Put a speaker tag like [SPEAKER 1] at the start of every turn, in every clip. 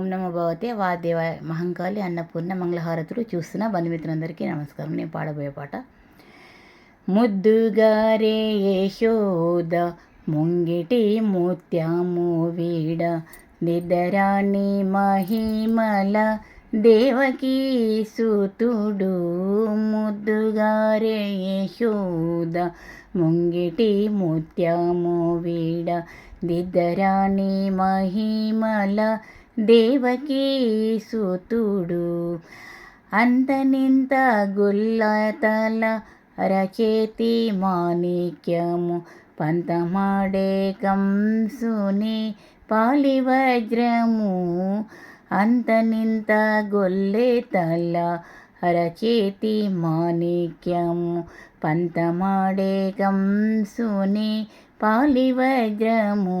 [SPEAKER 1] ఓం నమో భగవతే వాదేవ మహంకాళి అన్నపూర్ణ మంగళహారతులు చూస్తున్న బంధుమిత్రులందరికీ నమస్కారం. నేను పాడబోయే పాట. ముద్దుగారే యశోద ముంగిటి ముత్యము వీడ నిదరాని మహిమల దేవకీ సుతుడు. ముద్దుగారే యశోద ముంగిటి ముత్యము వీడ దిద్దరాని మహిమల దేవకీసుతుడు అంతనింత గుల్లతల రచేతి మాణిక్యము పంతమాడే కంసుని పాలివజ్రము అంతనింత గొల్లెతల రచేతి మాణిక్యము పంతమాడే కంసుని పాలివజ్రము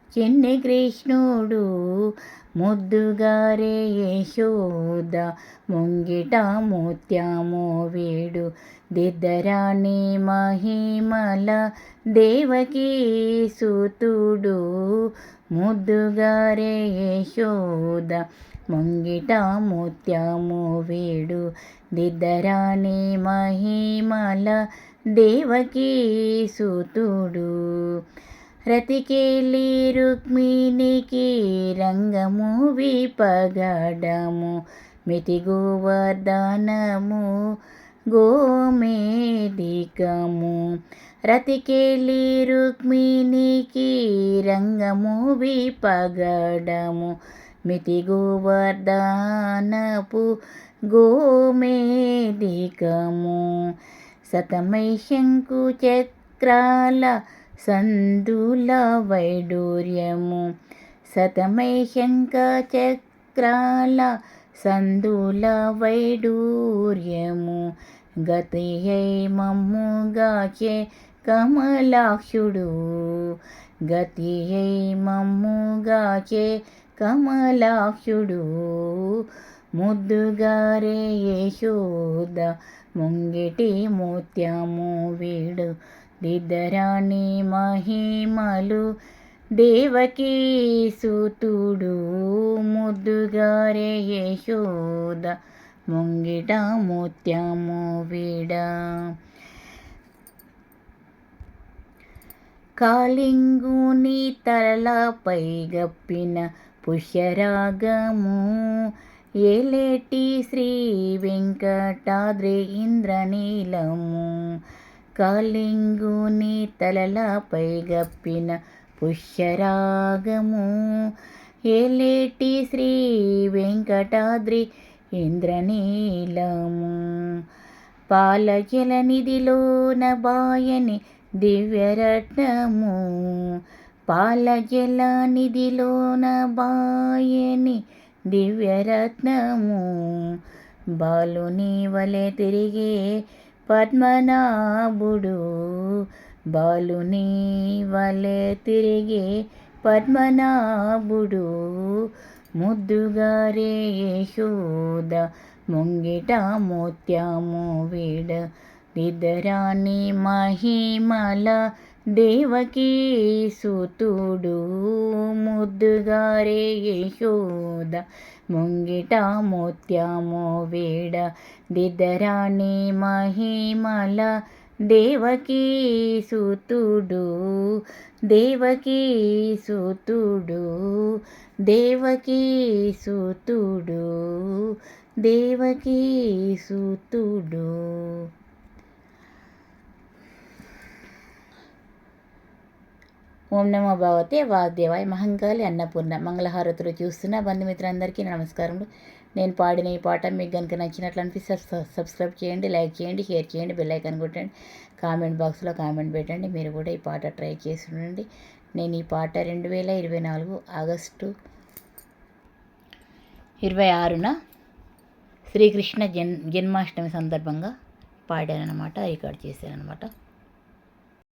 [SPEAKER 1] చిన్ని కృష్ణుడు ముద్దుగారే యశోద ముంగిట ముత్యము వీడు దిద్దరాణి మహిమల దేవకీ సుతుడు. ముద్దుగారే యశోద ముంగిట ముత్యము వీడు దిద్దరాణి మహిమల దేవకీ సుతుడు. రతికేలి రుక్మిణికి రంగము విపగడము. మితి గోవర్ధనము గోమేదికము రతికేలి రుక్మిణికి రంగము విపగడము. మితి గోవర్ధనపు గోమేదికము శతమై శంకు చక్రాల సందుల వైడూర్యము శతమై చక్రాల సందుల వైడూర్యము. గతి మమ్ముగాచే కమలాక్షుడు. గతి మమ్ముగాచే కమలాక్షుడు. ముద్దుగారే యశోద ముంగిటి ముత్యము వీడు. దిద్దరాణి మహిమలు దేవకీ సుతుడు ముద్దుగారే యశోద ముంగిట ముత్యము విడ. కాళింగుని తలలపై గప్పిన పుష్యరాగము ఏలేటి శ్రీ వెంకటాద్రి ఇంద్రనీలము కాలింగుని తలలపై గప్పిన పుష్యరాగము. ఏలేటి శ్రీ వెంకటాద్రి ఇంద్రనీలము. పాలజల నిధిలోన బాయని దివ్యరత్నము. పాలజల నిధిలోన బాయని దివ్యరత్నము. బాలుని వలె తిరిగే పద్మనాభుడు. బాలుని వలె తిరిగే పద్మనాభుడు. ముద్దుగారే యశోద ముంగిట ముత్యము వీడ. దిద్దరాని మహిమల దేవకీసుతుడు ముద్దుగారే యశోద ముంగిట ముత్యము వేడ దిద్దరాణి మహిమల దేవకీసుతుడు దేవకీసుతుడు దేవకీసుతుడు దేవకీసుతుడు దేవకీ సుతుడు దేవకీ సుతుడు ఓం నమో భగవతే వాగ్దేవాయ మహంకాళి అన్నపూర్ణ మంగళహారతులు చూస్తున్న బంధుమిత్రులందరికీ నమస్కారములు. నేను పాడిన ఈ పాట మీకు కనుక నచ్చినట్లు అనిపిస్తే సబ్స్క్రైబ్ చేయండి లైక్ చేయండి షేర్ చేయండి బెల్ ఐకాన్ కొట్టండి. కామెంట్ బాక్స్లో కామెంట్ పెట్టండి మీరు కూడా ఈ పాట ట్రై చేసి ఉండండి. నేను ఈ పాట రెండు వేల ఇరవై నాలుగు ఆగస్టు ఇరవై ఆరున శ్రీకృష్ణ జన్ జన్మాష్టమి సందర్భంగా పాడానన్నమాట రికార్డ్ చేశానన్నమాట.